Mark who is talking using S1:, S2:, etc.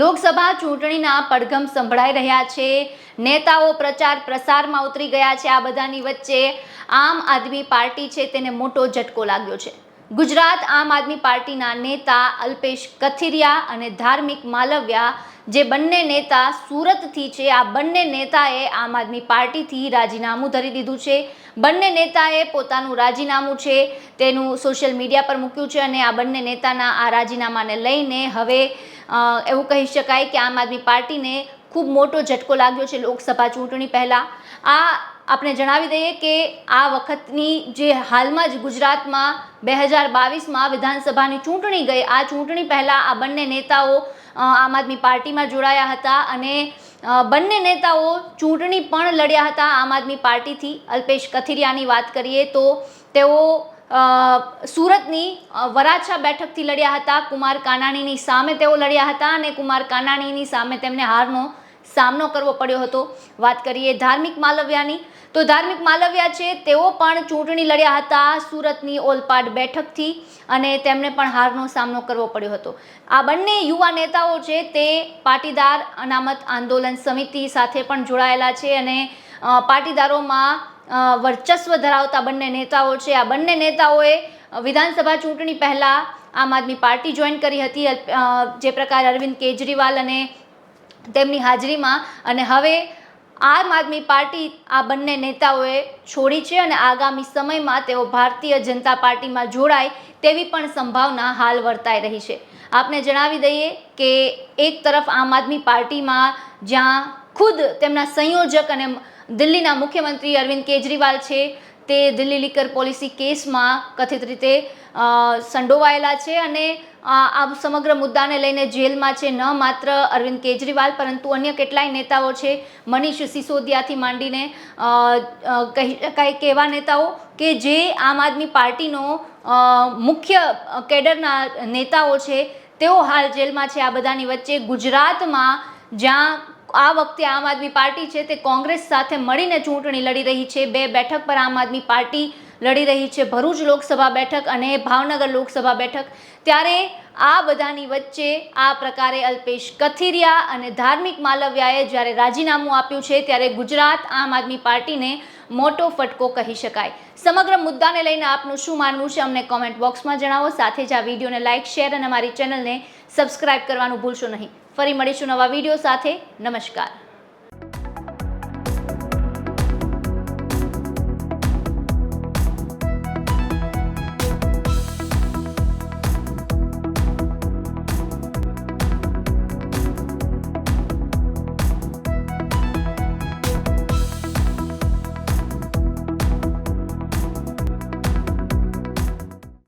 S1: લોકસભા ચૂંટણીના પડઘમ સંભળાઈ રહ્યા છે. નેતાઓ પ્રચાર પ્રસારમાં ઉતરી ગયા છે. આ બધાની વચ્ચે આમ આદમી પાર્ટી છે તેને મોટો ઝટકો લાગ્યો છે. ગુજરાત આમ આદમી પાર્ટીના નેતા અલ્પેશ કથિરિયા અને ધાર્મિક માલવ્યા જે બંને નેતા સુરતથી છે, આ બંને નેતાએ આમ આદમી પાર્ટીથી રાજીનામું ધરી દીધું છે. બંને નેતાએ પોતાનું રાજીનામું છે તેનું સોશિયલ મીડિયા પર મૂક્યું છે અને આ બંને નેતાના આ રાજીનામાને લઈને હવે એવું કહી શકાય કે આમ આદમી પાર્ટીને ખૂબ મોટો ઝટકો લાગ્યો છે લોકસભા ચૂંટણી પહેલાં. આ આપણે જણાવી દઈએ કે આ વખતની જે હાલમાં જ ગુજરાતમાં બે હજાર બાવીસમાં વિધાનસભાની ચૂંટણી ગઈ. આ ચૂંટણી પહેલાં આ બંને નેતાઓ આમ આદમી પાર્ટીમાં જોડાયા હતા અને બંને નેતાઓ ચૂંટણી પણ લડ્યા હતા આમ આદમી પાર્ટીથી. અલ્પેશ કથિરિયાની વાત કરીએ તો તેઓ સુરતની વરાછા બેઠકથી લડ્યા હતા. કુમાર કાનાણીની સામે તેઓ લડ્યા હતા અને કુમાર કાનાણીની સામે તેમને હારનો સામનો કરવો પડ્યો હતો. વાત કરીએ ધાર્મિક માલવ્યાની, તો ધાર્મિક માલવ્યા છે, તેઓ પણ ચૂંટણી લડ્યા હતા સુરતની ઓલપાડ બેઠકથી અને તેમને પણ હારનો સામનો કરવો પડ્યો હતો. આ બંને યુવા નેતાઓ છે તે પાટીદાર અનામત આંદોલન સમિતિ સાથે પણ જોડાયેલા છે અને પાટીદારોમાં વર્ચસ્વ ધરાવતા બંને નેતાઓ છે. આ બંને નેતાઓએ વિધાનસભા ચૂંટણી પહેલાં આમ આદમી પાર્ટી જોઈન કરી હતી જે પ્રકારે અરવિંદ કેજરીવાલ અને તેમની હાજરીમાં. અને હવે આમ આદમી પાર્ટી આ બંને નેતાઓએ છોડી છે અને આગામી સમયમાં તેઓ ભારતીય જનતા પાર્ટીમાં જોડાય તેવી પણ સંભાવના હાલ વર્તાઈ રહી છે. આપને જણાવી દઈએ કે એક તરફ આમ આદમી પાર્ટીમાં જ્યાં ખુદ તેમના સંયોજક અને દિલ્હીના મુખ્યમંત્રી અરવિંદ કેજરીવાલ છે. તે દિલ્હી લીકર પોલિસી કેસમાં કથિત રીતે સંડોવાયેલા છે અને આ સમગ્ર મુદ્દાને લઈને જેલમાં છે ન માત્ર અરવિંદ કેજરીવાલ, પરંતુ અન્ય કેટલાય નેતાઓ છે. મનીષ સિસોદિયાથી માંડીને કહી શકાય કે એવા નેતાઓ કે જે આમ આદમી પાર્ટીનો મુખ્ય કેડરના નેતાઓ છે. તેઓ હાલ જેલમાં છે. આ બધાની વચ્ચે ગુજરાતમાં જ્યાં આ વખતે આમ આદમી પાર્ટી છે તે કોંગ્રેસ સાથે મળીને ચૂંટણી લડી રહી છે. બે બેઠક પર આમ આદમી પાર્ટી લડી રહી છે. ભરૂચ લોકસભા બેઠક અને ભાવનગર લોકસભા બેઠક. ત્યારે આ બધાની વચ્ચે આ પ્રકારે અલ્પેશ કથિરિયા અને ધાર્મિક માલવ્યાએ જ્યારે રાજીનામું આપ્યું છે, ત્યારે ગુજરાત આમ આદમી પાર્ટીને મોટો ફટકો કહી શકાય. સમગ્ર મુદ્દાને લઈને આપનું શું માનવું છે, અમને કોમેન્ટ બોક્સમાં જણાવો. સાથે જ આ વિડીયોને લાઇક શેર અને અમારી ચેનલને સબસ્ક્રાઇબ કરવાનું ભૂલશો નહીં. ફરી મળીશું નવા વીડિયો સાથે. નમસ્કાર.